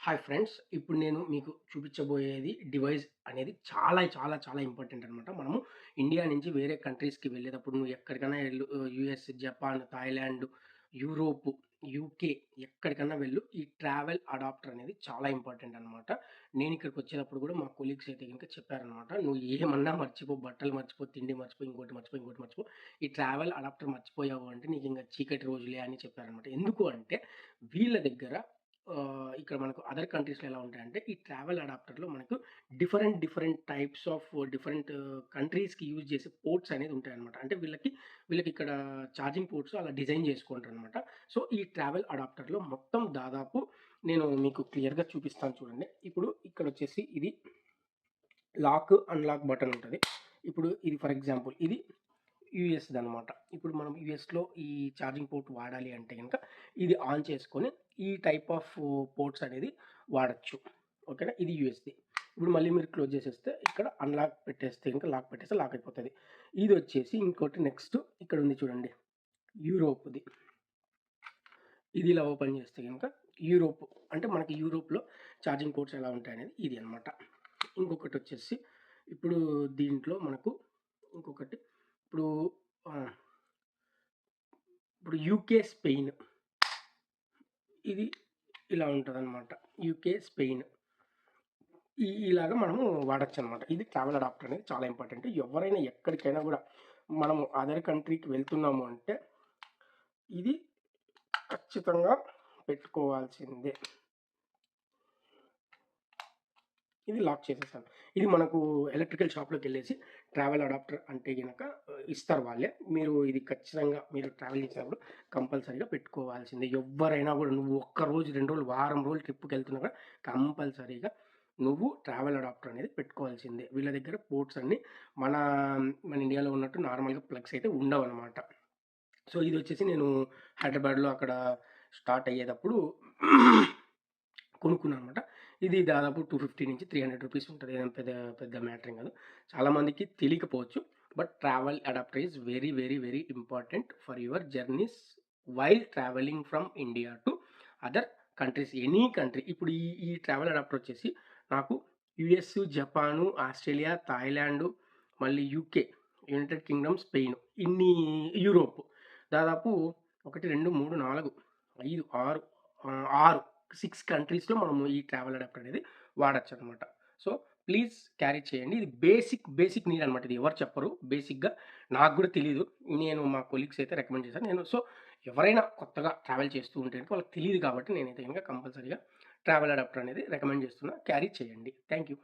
Hi friends. ఇప్పుడు నేను మీకు చూపించబోయేది డివైస్ అనేది చాలా, చాలా, చాలా ఇంపార్టెంట్ అనమాట. మనము ఇండియా నుంచి వేరే కంట్రీస్‌కి వెళ్ళేటప్పుడు నువ్వు ఎక్కడికైనా వెళ్ళు US US, Japan, Thailand, Europe, UK ఎక్కడికన్నా వెళ్ళు. ఈ ట్రావెల్ అడాప్టర్ అనేది చాలా ఇంపార్టెంట్ అనమాట. నేను ఇక్కడికి వచ్చేటప్పుడు కూడా మా కొలీగ్స్ అయితే ఇంకా చెప్పారనమాట. "నువ్వు ఏమన్నా మర్చిపో, బట్టలు మర్చిపో, తిండి మర్చిపో, ఇంకోటి మర్చిపో, ఇంకోటి మర్చిపో. ఈ ట్రావెల్ అడాప్టర్ మర్చిపోయావు అంటే నీకు ఇంకా చీకటి రోజులే" అని చెప్పారనమాట. ఎందుకు అంటే వీళ్ళ దగ్గర ఇక్కడ మనకు అదర్ కంట్రీస్‌లో ఎలా ఉంటాయంటే ఈ ట్రావెల్ అడాప్టర్‌లో మనకు different, different types of different కంట్రీస్‌కి యూజ్ చేసే పోర్ట్స్ అనేది ఉంటాయన్నమాట. అంటే వీళ్ళకి వీళ్ళకి ఇక్కడ ఛార్జింగ్ పోర్ట్స్ అలా డిజైన్ చేసుకుంటారు అనమాట సో, ఈ ట్రావెల్ అడాప్టర్‌లో మొత్తం దాదాపు నేను మీకు క్లియర్‌గా చూపిస్తాను చూడండి. ఇప్పుడు ఇక్కడ వచ్చేసి ఇది లాక్, అన్‌లాక్ బటన్ ఉంటుంది ఇప్పుడు ఇది ఫర్ ఎగ్జాంపుల్ ఇది యూఎస్‌దనమాట. ఇప్పుడు మనం యూఎస్‌లో ఈ ఛార్జింగ్ పోర్ట్ వాడాలి అంటే కనుక ఇది ఆన్ చేసుకొని ఈ టైప్ ఆఫ్ పోర్ట్స్ అనేది వాడచ్చు ఓకేనా? ఇది యూఎస్‌ది. ఇప్పుడు మళ్ళీ మీరు క్లోజ్ చేసేస్తే ఇక్కడ అన్‌లాక్ పెట్టేస్తే ఇంకా లాక్ పెట్టేస్తే లాక్ అయిపోతుంది ఇది వచ్చేసి ఇంకోటి నెక్స్ట్ ఇక్కడ ఉంది చూడండి. యూరోప్‌ది. ఇది ఇలా ఓపెన్ చేస్తే కనుక యూరోప్ అంటే మనకి యూరోప్‌లో ఛార్జింగ్ పోర్ట్స్ ఎలా ఉంటాయనేది ఇది అనమాట. ఇంకొకటి వచ్చేసి ఇప్పుడు దీంట్లో మనకు ఇంకొకటి ఇప్పుడు ఇప్పుడు యూకే, స్పెయిన్. ఇది ఇలా ఉంటుంది అనమాట యూకే, స్పెయిన్. ఈ ఇలాగ మనము అనమాట ఇది ట్రావెల్ అడాప్టర్ అనేది చాలా ఇంపార్టెంట్. ఎవరైనా ఎక్కడికైనా కూడా మనము అదర్ కంట్రీకి వెళ్తున్నాము అంటే ఇది ఖచ్చితంగా పెట్టుకోవాల్సిందే. ఇది లాక్ చేసేసాను. ఇది మనకు ఎలక్ట్రికల్ షాప్‌లోకెళ్ళేసి ట్రావెల్ అడాప్టర్ అంటే గనక ఇస్తారు వాళ్ళే. మీరు ఇది ఖచ్చితంగా మీరు ట్రావెల్ చేసేటప్పుడు కంపల్సరీగా పెట్టుకోవాల్సిందే. ఎవరైనా కూడా నువ్వు ఒక్క రోజు, రెండు రోజులు, వారం రోజులు ట్రిప్‌కెళ్తున్నా కూడా కంపల్సరీగా నువ్వు ట్రావెల్ అడాప్టర్ అనేది పెట్టుకోవాల్సిందే. వీళ్ళ దగ్గర పోర్ట్స్ అన్నీ మన మన ఇండియాలో ఉన్నట్టు నార్మల్‌గా ప్లగ్స్ అయితే ఉండవు అనమాట సో, ఇది వచ్చేసి నేను హైదరాబాద్‌లో అక్కడ స్టార్ట్ అయ్యేటప్పుడు కొనుక్కున్నాననమాట. ఇది దాదాపు 250-300 రూపీస్ ఉంటుంది ఏదైనా పెద్ద పెద్ద మ్యాటరింగ్ కాదు. చాలామందికి తెలియకపోవచ్చు. But travel adapter is very, very, very important for your journeys while travelling from India to other countries. Any country. ఇప్పుడు ఈ ఈ ట్రావెల్ అడాప్టర్ వచ్చేసి నాకు యుఎస్ జపాను, ఆస్ట్రేలియా, థాయిలాండ్, మళ్ళీ యూకే, యునైటెడ్ కింగ్డమ్, స్పెయిన్ ఇన్ని యూరోప్ దాదాపు ఒకటి రెండు మూడు నాలుగు ఐదు ఆరు ఆరు 6 6 కంట్రీస్‌లో మనము ఈ ట్రావెల్ అడాప్టర్ అనేది వాడొచ్చనమాట. సో, ప్లీజ్ క్యారీ చేయండి. ఇది బేసిక్, బేసిక్ నీడ్ అనమాట. ఇది ఎవరు చెప్పరు. బేసిక్‌గా నాకు కూడా తెలియదు నేను మా కొలీగ్స్ అయితే రికమెండ్ చేశాను. నేను సో, ఎవరైనా కొత్తగా ట్రావెల్ చేస్తూ ఉంటే వాళ్ళకి తెలియదు కాబట్టి నేనైతే ఇంకా కంపల్సరీగా ట్రావెల్ అడాప్టర్ అనేది రికమెండ్ చేస్తున్నా. క్యారీ చేయండి. Thank you.